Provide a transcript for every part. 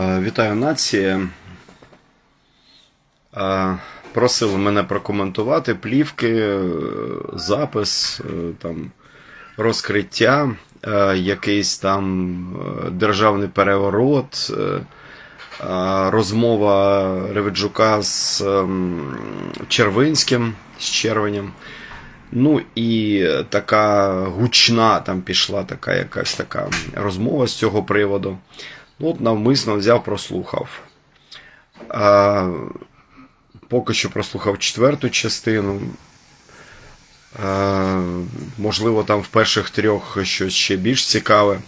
Е, Вітаю нація. Е, Просили мене прокоментувати плівки, е, запис, там, розкриття, якийсь там державний переворот, розмова Реведжука з ем, Червинським, з Червенем. Ну і така гучна там пішла така якась така розмова з цього приводу. От навмисно взяв, прослухав. А, поки що прослухав четверту частину. А, можливо, там в перших трьох щось ще більш цікаве.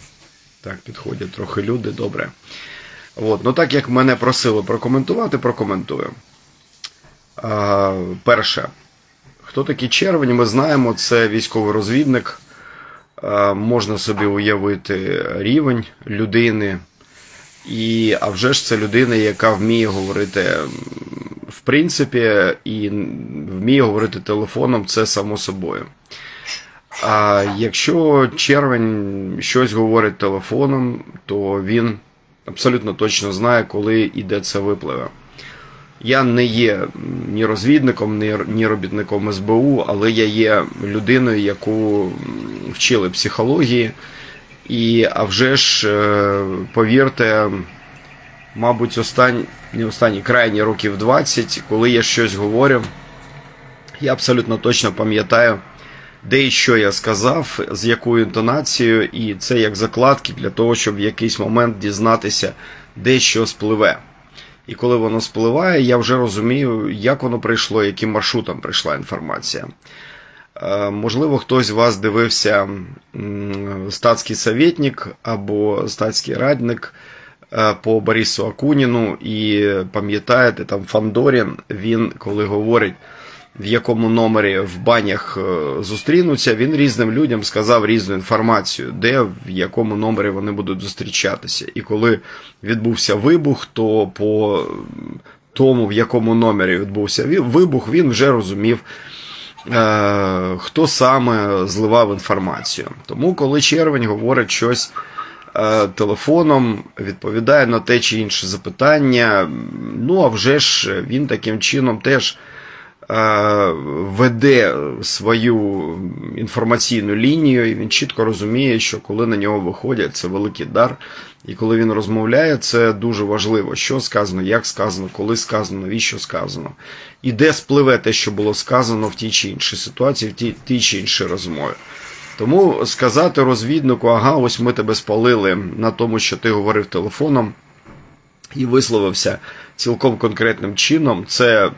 Так, підходять трохи люди, добре. От, ну так як мене просили прокоментувати, прокоментую. А, перше. Хто такий червень? Ми знаємо, це військовий розвідник. Можна собі уявити рівень людини. І, а вже ж це людина, яка вміє говорити в принципі, і вміє говорити телефоном, це само собою. А якщо червень щось говорить телефоном, то він абсолютно точно знає, коли і де це випливе. Я не є ні розвідником, ні, робітником СБУ, але я є людиною, яку вчили психології. І а вже ж, е, повірте, мабуть, останні, не останні крайні років 20, коли я щось говорю, я абсолютно точно пам'ятаю, де і що я сказав, з якою інтонацією, і це як закладки для того, щоб в якийсь момент дізнатися, де що спливе. І коли воно спливає, я вже розумію, як воно прийшло, яким маршрутом прийшла інформація. Е, Можливо, хтось з вас дивився статський советник або статський радник е, по Борису Акуніну, і пам'ятаєте, там Фандорін, він коли говорить, в якому номері в банях е, зустрінуться, він різним людям сказав різну інформацію, де в якому номері вони будуть зустрічатися. І коли відбувся вибух, то по тому, в якому номері відбувся вибух, він вже розумів хто саме зливав інформацію. Тому, коли червень говорить щось е, телефоном, відповідає на те чи інше запитання, ну а вже ж він таким чином теж. Е, Веде свою інформаційну лінію, і він чітко розуміє, що коли на нього виходять, це великий дар. І коли він розмовляє, це дуже важливо, що сказано, як сказано, коли сказано, навіщо сказано, і де спливе те, що було сказано в тій чи іншій ситуації, в тій, тій чи іншій розмові. Тому сказати розвіднику, ага, ось ми тебе спалили на тому, що ти говорив телефоном і висловився цілком конкретним чином, це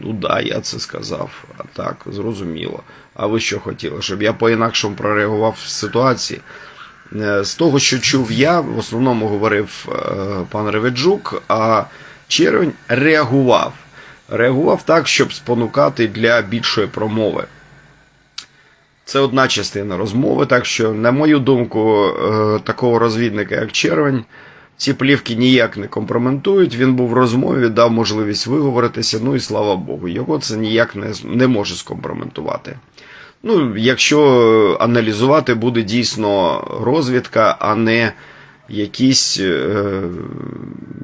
ну да, я це сказав. А так, зрозуміло. А ви що хотіли? Щоб я по-інакшому прореагував в ситуації? Е, З того, що чув я, в основному говорив е, пан Реведжук, а червень реагував. Реагував так, щоб спонукати для більшої промови. Це одна частина розмови, так що, на мою думку, е, такого розвідника, як червень, ці плівки ніяк не компроментують. Він був в розмові, дав можливість виговоритися. Ну і слава Богу, його це ніяк не, не може скомпрометувати. Ну, якщо аналізувати, буде дійсно розвідка, а не якісь е,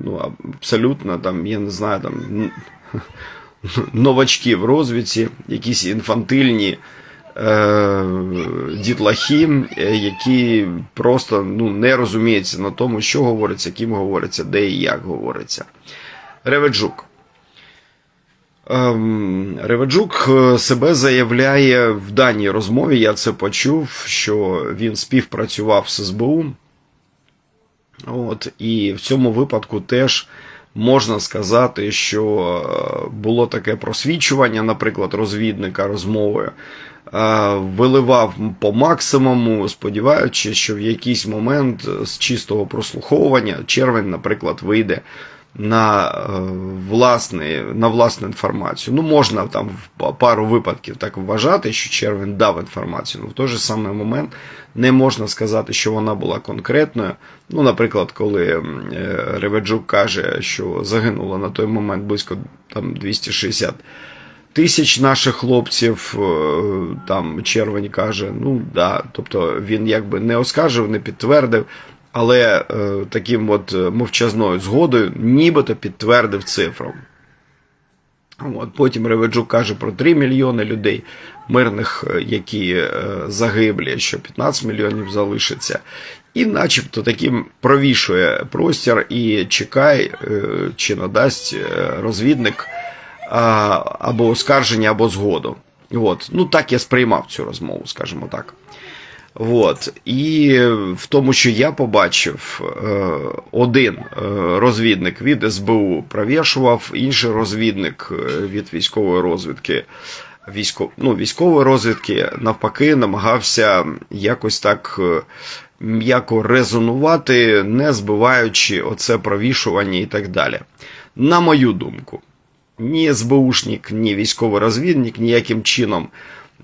ну, абсолютно там, я не знаю, там новачки в розвідці, якісь інфантильні е, дітлахи, е, які просто ну, не розуміються на тому, що говориться, ким говориться, де і як говориться. Реведжук. Ем, Реведжук е, себе заявляє в даній розмові, я це почув, що він співпрацював з СБУ. От, і в цьому випадку теж можна сказати, що е, було таке просвічування, наприклад, розвідника розмовою. е, Виливав по максимуму, сподіваючись, що в якийсь момент з чистого прослуховування червень, наприклад, вийде на, е, власне, на власну інформацію. Ну, можна там в пару випадків так вважати, що червень дав інформацію, але в той же самий момент не можна сказати, що вона була конкретною. Ну, наприклад, коли е, Реведжук каже, що загинуло на той момент близько там 260 тисяч наших хлопців, е, там червень каже, ну да, тобто він якби не оскаржив, не підтвердив, але е, таким от е, мовчазною згодою нібито підтвердив цифру. От, Потім Реведжук каже про 3 мільйони людей мирних, е, які е, загиблі, що 15 мільйонів залишиться. І начебто таким провішує простір і чекає, е, чи надасть розвідник або оскарження, або згоду. От. Ну так я сприймав цю розмову, скажімо так. От. І в тому, що я побачив, е, один е, розвідник від СБУ провішував, інший розвідник е, від військової розвідки. Військо, ну, військової розвідки навпаки намагався якось так м'яко резонувати, не збиваючи оце провішування і так далі. На мою думку, ні СБУшник, ні військовий розвідник ніяким чином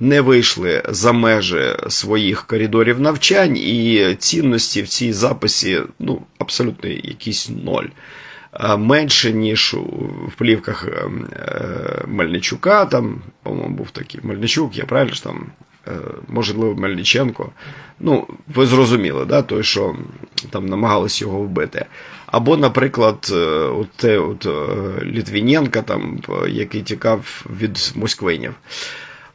не вийшли за межі своїх коридорів навчань, і цінності в цій записі ну, абсолютно якийсь ноль. Менше, ніж в плівках е, е, Мельничука, там, по-моєму, був такий Мельничук, я правильно ж там, е, можливо, Мельниченко. Ну, ви зрозуміли, да, той, що там намагались його вбити. Або, наприклад, е, от те, от, е, Літвіненка, там, е, який тікав від москвинів.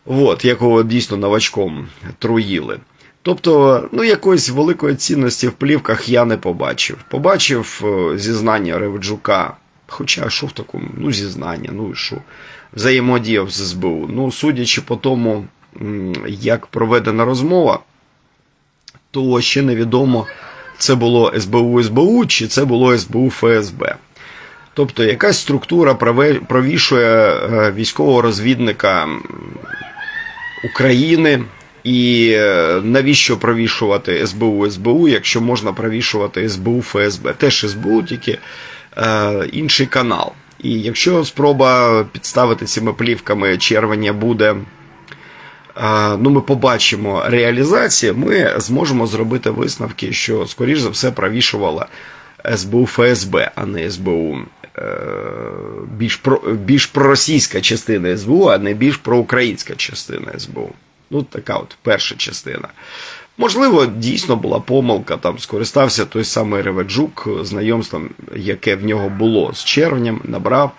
От, якого дійсно новачком труїли. Тобто, ну, якоїсь великої цінності в плівках я не побачив. Побачив е, зізнання Реведжука, хоча що в такому, ну, зізнання, ну і що, взаємодіяв з СБУ. Ну, судячи по тому, як проведена розмова, то ще невідомо, це було СБУ СБУ чи це було СБУ ФСБ. Тобто якась структура провішує е, військового розвідника України. І е, навіщо провішувати СБУ СБУ, якщо можна провішувати СБУ ФСБ? Теж СБУ, тільки е, інший канал. І якщо спроба підставити цими плівками червення буде, е, ну ми побачимо реалізацію, ми зможемо зробити висновки, що, скоріш за все, провішувала СБУ ФСБ, а не СБУ. Е, Більш, про, більш проросійська частина СБУ, а не більш проукраїнська частина СБУ. Ну, така от перша частина. Можливо, дійсно була помилка, там скористався той самий Реведжук знайомством, яке в нього було з червнем, набрав,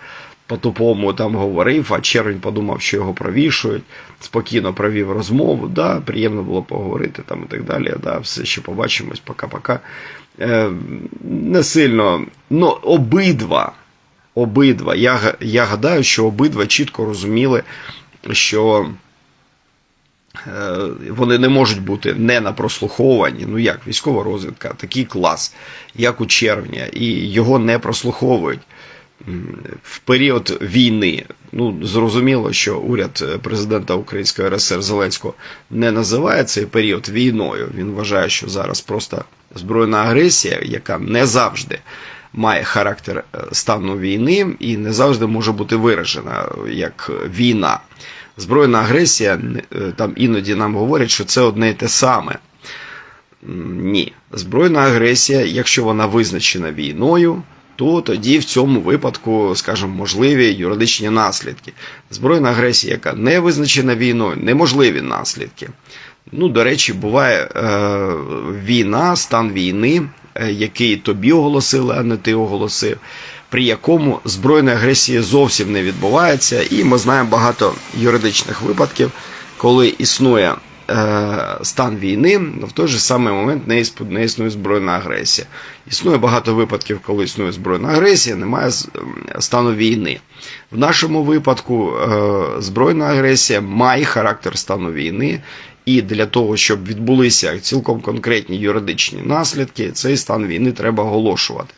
по-тупому там говорив, а червень подумав, що його провішують, спокійно провів розмову, да, приємно було поговорити там і так далі. Да, все ще побачимось, пока-пока. Е, не сильно, ну, обидва, обидва, я, я гадаю, що обидва чітко розуміли, що е, вони не можуть бути не на прослуховуванні. Ну як військова розвідка, такий клас, як у червня, і його не прослуховують в період війни. Ну зрозуміло, що уряд президента Української РСР Зеленського не називає цей період війною. Він вважає, що зараз просто збройна агресія, яка не завжди. Має характер е, стану війни і не завжди може бути виражена як війна. Збройна агресія, е, там іноді нам говорять, що це одне і те саме. Ні. Збройна агресія, якщо вона визначена війною, то тоді в цьому випадку, скажімо, можливі юридичні наслідки. Збройна агресія, яка не визначена війною, неможливі наслідки. Ну, до речі, буває е, війна, стан війни, е, який тобі оголосили, а не ти оголосив, при якому збройної агресії зовсім не відбувається. І ми знаємо багато юридичних випадків, коли існує е, стан війни, але в той же самий момент не, існує збройна агресія. Існує багато випадків, коли існує збройна агресія, немає стану війни. В нашому випадку е, збройна агресія має характер стану війни, і для того, щоб відбулися цілком конкретні юридичні наслідки, цей стан війни треба оголошувати.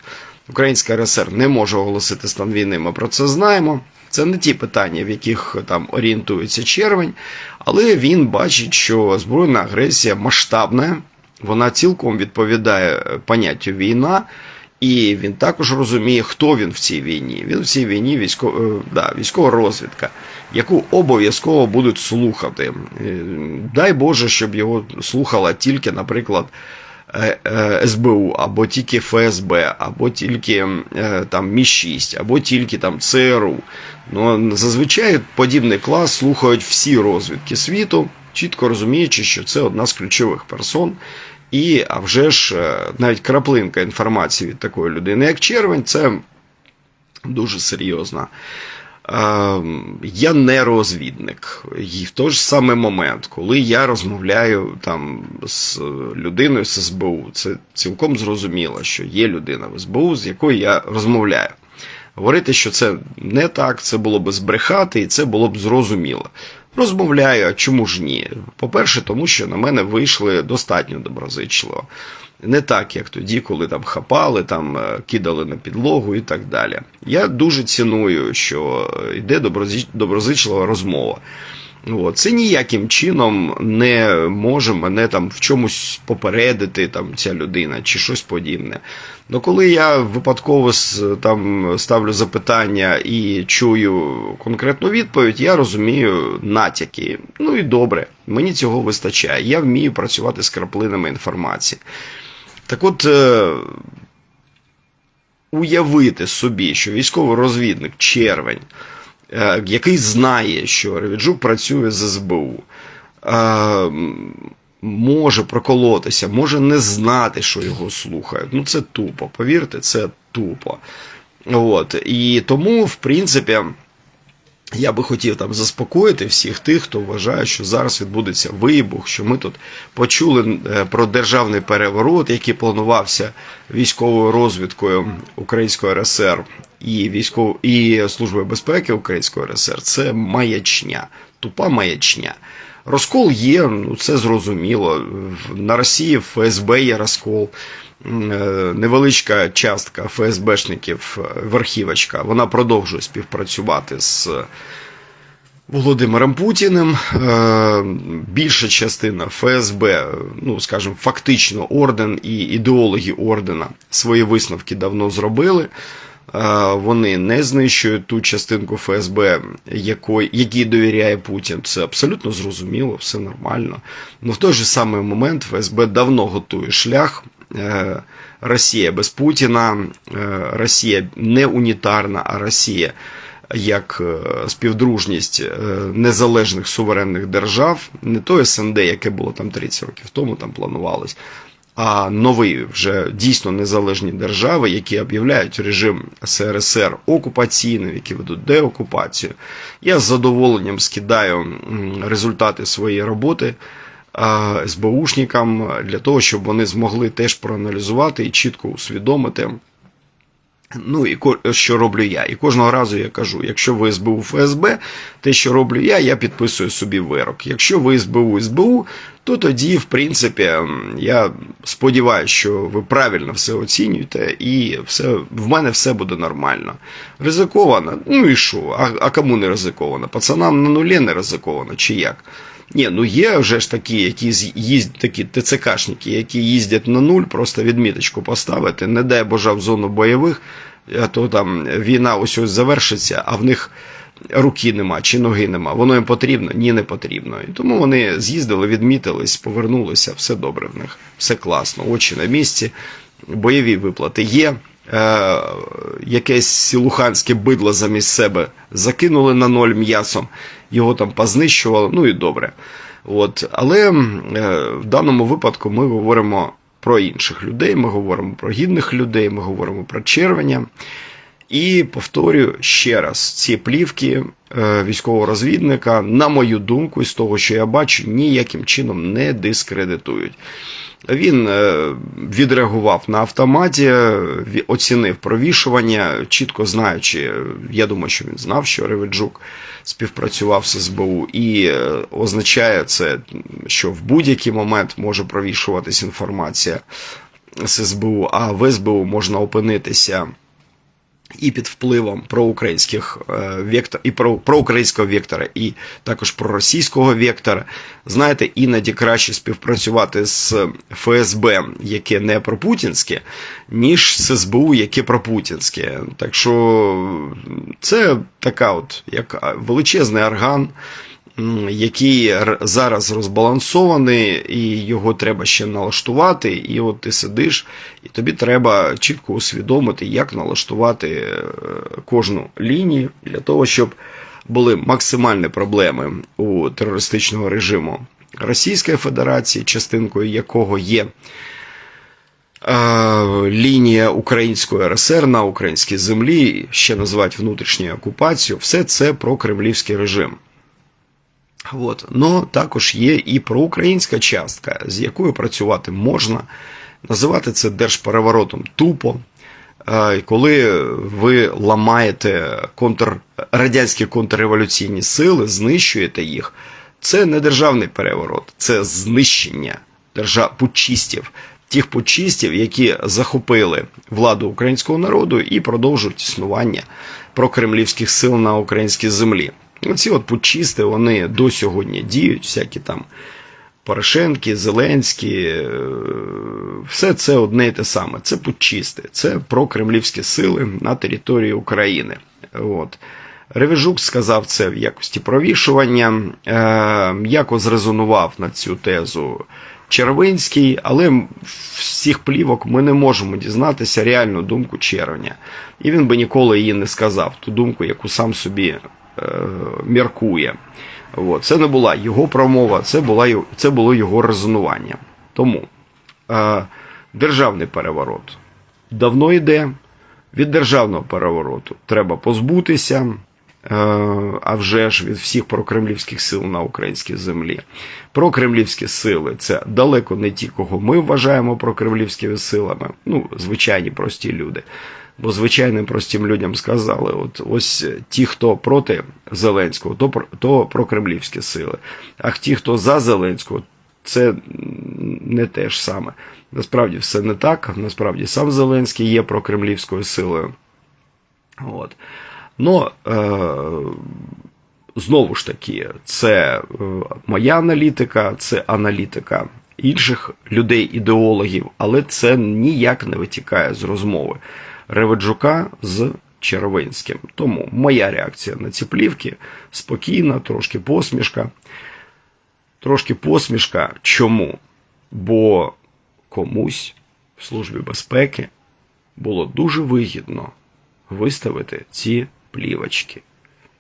Українська РСР не може оголосити стан війни, ми про це знаємо. Це не ті питання, в яких там орієнтується червень, але він бачить, що збройна агресія масштабна, вона цілком відповідає е, поняттю війна, і він також розуміє, хто він в цій війні. Він в цій війні військо, е, да, військова розвідка, яку обов'язково будуть слухати. Е, Дай Боже, щоб його слухала тільки, наприклад, е, е, СБУ, або тільки ФСБ, або тільки там Мі-6, або тільки там ЦРУ. Ну, зазвичай подібний клас слухають всі розвідки світу, чітко розуміючи, що це одна з ключових персон. І а вже ж навіть краплинка інформації від такої людини, як червень, це дуже серйозно. Е, Я не розвідник. І в той ж самий момент, коли я розмовляю там з людиною з СБУ, це цілком зрозуміло, що є людина в СБУ, з якою я розмовляю. Говорити, що це не так, це було б збрехати, і це було б зрозуміло. Розмовляю, а чому ж ні? По-перше, тому що на мене вийшли достатньо доброзичливо. Не так, як тоді, коли там хапали, там е, кидали на підлогу і так далі. Я дуже ціную, що йде доброзич- доброзичлива розмова. От. Це ніяким чином не може мене там в чомусь попередити, там ця людина чи щось подібне. Ну коли я випадково там ставлю запитання і чую конкретну відповідь, я розумію натяки. Ну і добре, мені цього вистачає. Я вмію працювати з краплинами інформації. Так от. е, Уявити собі, що військовий розвідник червень, е, який знає, що Ревіджук працює з СБУ, е, може проколотися, може не знати, що його слухають. Ну це тупо, повірте, це тупо. От. І тому, в принципі, я би хотів там заспокоїти всіх тих, хто вважає, що зараз відбудеться вибух, що ми тут почули е, про державний переворот, який планувався військовою розвідкою Української РСР і військов... і Службою безпеки Української РСР. Це маячня, тупа маячня. Розкол є, ну це зрозуміло. На Росії ФСБ є розкол. Е, Невеличка частка ФСБшників, е, верхівочка, вона продовжує співпрацювати з Володимиром Путіним. Е, Більша частина ФСБ, ну скажімо, фактично орден і ідеологи ордена свої висновки давно зробили. Вони не знищують ту частинку ФСБ, якій довіряє Путін. Це абсолютно зрозуміло, все нормально. Но в той же самий момент ФСБ давно готує шлях. Е, Росія. Без Путіна, е, Росія не унітарна, а Росія як е, співдружність незалежних суверенних держав, не то СНД, яке було там 30 років тому, там планувалось, а нові вже дійсно незалежні держави, які об'являють режим СРСР окупаційним, які ведуть деокупацію. Я з задоволенням скидаю результати своєї роботи СБУшникам для того, щоб вони змогли теж проаналізувати і чітко усвідомити. Ну і що роблю я. І кожного разу я кажу: якщо ви СБУ ФСБ, те, що роблю я, я підписую собі вирок. Якщо ви СБУ СБУ, то тоді, в принципі, я сподіваюся, що ви правильно все оцінюєте, і все в мене все буде нормально. Ризиковано, ну і що? А, а кому не ризиковано? Пацанам на нулі не ризиковано, чи як? Ні, ну є вже ж такі, які їздять, такі ТЦКшники, які їздять на нуль, просто відміточку поставити, не дай Боже в зону бойових, а то там війна ось ось завершиться, а в них руки нема чи ноги нема. Воно їм потрібно? Ні, не потрібно. І тому вони з'їздили, відмітились, повернулися, все добре в них, все класно, очі на місці, бойові виплати є. Е, якесь луханське бидло замість себе закинули на ноль м'ясом, його там познищували, ну і добре. От. Але е, в даному випадку ми говоримо про інших людей, ми говоримо про гідних людей, ми говоримо про червеня. І повторюю ще раз: ці плівки е, військового розвідника, на мою думку, з того, що я бачу, ніяким чином не дискредитують. Він е, відреагував на автоматі, оцінив провішування, чітко знаючи, я думаю, що він знав, що Реведжук співпрацював з СБУ, і е, означає це, що в будь-який момент може провішуватись інформація з СБУ, а в СБУ можна опинитися і під впливом проукраїнських е, вектор, і про, проукраїнського вектора, і також проросійського вектора. Знаєте, іноді краще співпрацювати з ФСБ, яке не пропутінське, ніж з СБУ, яке пропутінське. Так що це така от як величезний орган. Який зараз розбалансований, і його треба ще налаштувати. І от ти сидиш, і тобі треба чітко усвідомити, як налаштувати е, кожну лінію для того, щоб були максимальні проблеми у терористичного режиму Російської Федерації, частинкою якого є е, лінія Української РСР на українській землі, ще називають внутрішньою окупацією, все це про кремлівський режим. От. Но також є і проукраїнська частка, з якою працювати можна. Називати це держпереворотом тупо. Коли ви ламаєте контр... радянські контрреволюційні сили, знищуєте їх, це не державний переворот, це знищення держав... путчистів, тих путчистів, які захопили владу українського народу і продовжують існування прокремлівських сил на українській землі. Оці от путчисти, вони до сьогодні діють, всякі там Порошенки, Зеленські, е, все це одне і те саме. Це путчисти, це прокремлівські сили на території України. От. Ревіжук сказав це в якості провішування, е, яко зрезонував на цю тезу Червинський, але цих плівок ми не можемо дізнатися реальну думку червня. І він би ніколи її не сказав, ту думку, яку сам собі міркує. От. Це не була його промова, це, була, це було його резонування. Тому е, державний переворот давно йде. Від державного перевороту треба позбутися, е, а вже ж від всіх прокремлівських сил на українській землі. Прокремлівські сили це далеко не ті, кого ми вважаємо прокремлівськими силами, ну, звичайні прості люди. Бо звичайним простим людям сказали: от ось ті, хто проти Зеленського, то, про- то прокремлівські сили. А ті, хто за Зеленського, це не те ж саме. Насправді все не так. Насправді сам Зеленський є прокремлівською силою. От. Но е, знову ж таки, це е, моя аналітика, це аналітика інших людей-ідеологів, але це ніяк не витікає з розмови Реведжука з Червинським. Тому моя реакція на ці плівки спокійна, трошки посмішка. Трошки посмішка. Чому? Бо комусь в Службі безпеки було дуже вигідно виставити ці плівочки.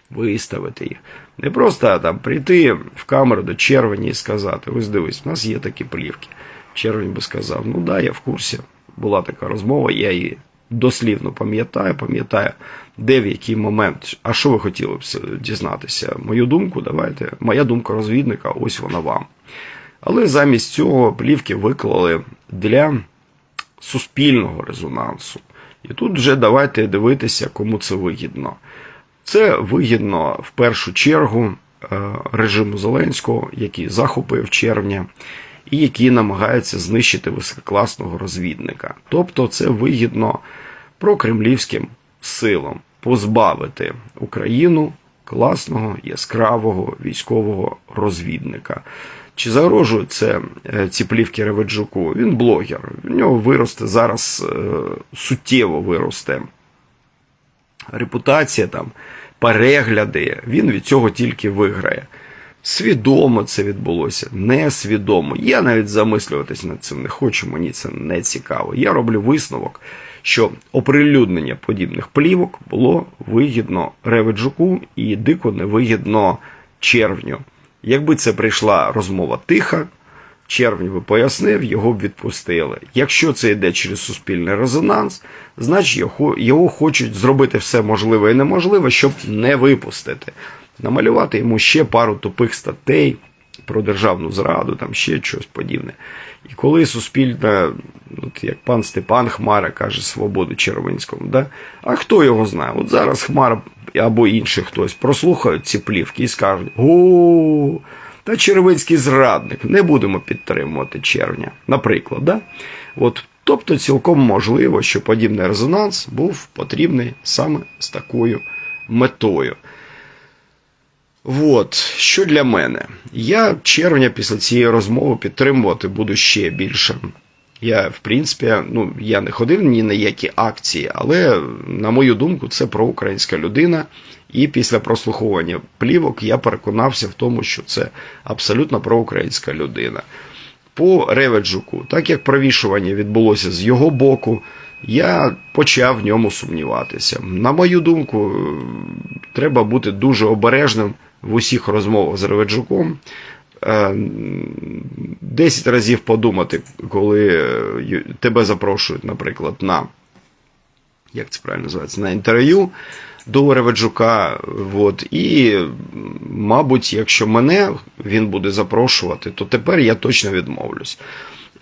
Виставити їх. Не просто там прийти в камеру до червені і сказати: ось дивись, у нас є такі плівки. Червень би сказав: ну да, я в курсі. Була така розмова, я її дослівно пам'ятаю, пам'ятаю, де в який момент. А що ви хотіли б дізнатися? Мою думку, давайте. Моя думка розвідника, ось вона вам. Але замість цього плівки виклали для суспільного резонансу. І тут вже давайте дивитися, кому це вигідно. Це вигідно в першу чергу е, режиму Зеленського, який захопив червня, і який намагається знищити висококласного розвідника. Тобто це вигідно прокремлівським силам позбавити Україну класного яскравого військового розвідника. Чи загрожує це е, ці плівки Реведжуку? Він блогер. В нього виросте зараз е, суттєво виросте репутація, там, перегляди. Він від цього тільки виграє. Свідомо це відбулося, несвідомо. Я навіть замислюватись над цим не хочу, мені це не цікаво. Я роблю висновок, що оприлюднення подібних плівок було вигідно Реведжуку і дико невигідно червню. Якби це прийшла розмова тиха, червень би пояснив, його б відпустили. Якщо це йде через суспільний резонанс, значить його, його хочуть зробити все можливе і неможливе, щоб не випустити. Намалювати йому ще пару тупих статей про державну зраду, там ще щось подібне. І коли суспільне, от як пан Степан Хмара каже свободу Червинському, да? а хто його знає? От зараз Хмара або інший хтось прослухають ці плівки і скажуть: о, та Червинський зрадник, не будемо підтримувати червня, наприклад. Да? От, тобто цілком можливо, що подібний резонанс був потрібний саме з такою метою. От, що для мене? Я червня після цієї розмови підтримувати буду ще більше. Я, в принципі, ну, я не ходив ні на які акції, але, на мою думку, це проукраїнська людина. І після прослуховування плівок я переконався в тому, що це абсолютно проукраїнська людина. По Реведжуку, так як провішування відбулося з його боку, я почав в ньому сумніватися. На мою думку, треба бути дуже обережним в усіх розмовах з Реведжуком. е, 10 разів подумати, коли е, тебе запрошують, наприклад, на як це правильно називається, на інтерв'ю до Реведжука. От, і, мабуть, якщо мене він буде запрошувати, то тепер я точно відмовлюсь.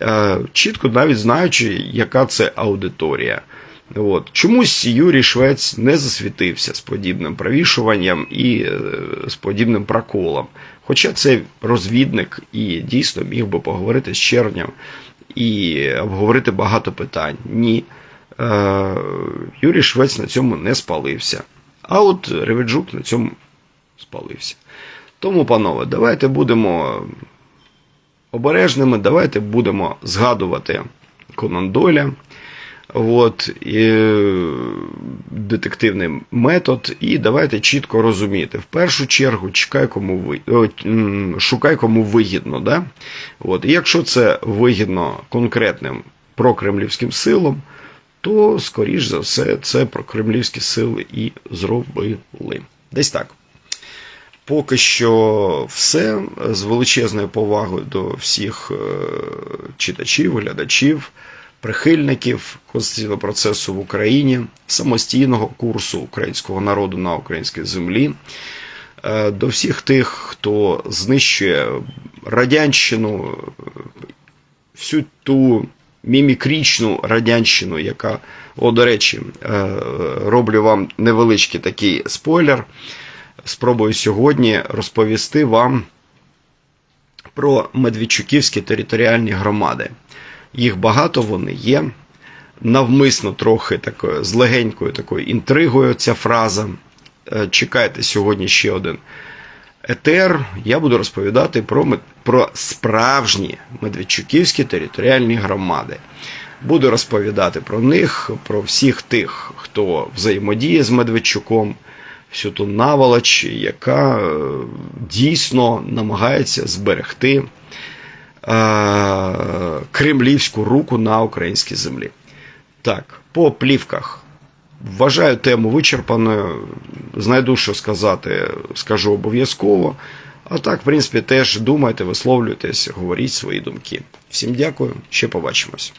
Е, чітко навіть знаючи, яка це аудиторія. От. Чомусь Юрій Швець не засвітився з подібним провішуванням і е, з подібним проколом. Хоча це розвідник і дійсно міг би поговорити з червнем і обговорити багато питань. Ні. Е, Юрій Швець на цьому не спалився. А от Реведжук на цьому спалився. Тому, панове, давайте будемо обережними, давайте будемо згадувати Конан Дойля. От, і, е, детективний метод, і давайте чітко розуміти. В першу чергу чекай, кому ви, о, шукай, кому вигідно. Да? От, і якщо це вигідно конкретним прокремлівським силам, то, скоріш за все, це прокремлівські сили і зробили. Десь так. Поки що все з величезною повагою до всіх е, читачів, глядачів, прихильників конституційного процесу в Україні, самостійного курсу українського народу на українській землі, е, до всіх тих, хто знищує радянщину, всю ту мімікрічну радянщину, яка, о, до речі, е, роблю вам невеличкий такий спойлер. Спробую сьогодні розповісти вам про Медведчуківські територіальні громади. Їх багато вони є. Навмисно трохи такою з легенькою такою інтригою ця фраза. Е, Чекайте сьогодні ще один етер. Я буду розповідати про, про справжні Медведчуківські територіальні громади. Буду розповідати про них, про всіх тих, хто взаємодіє з Медведчуком, всю ту наволоч, яка е, дійсно намагається зберегти кремлівську руку на українській землі. Так, по плівках. Вважаю тему вичерпаною. Знайду, що сказати, скажу обов'язково. А так, в принципі, теж думайте, висловлюйтесь, говоріть свої думки. Всім дякую, ще побачимось.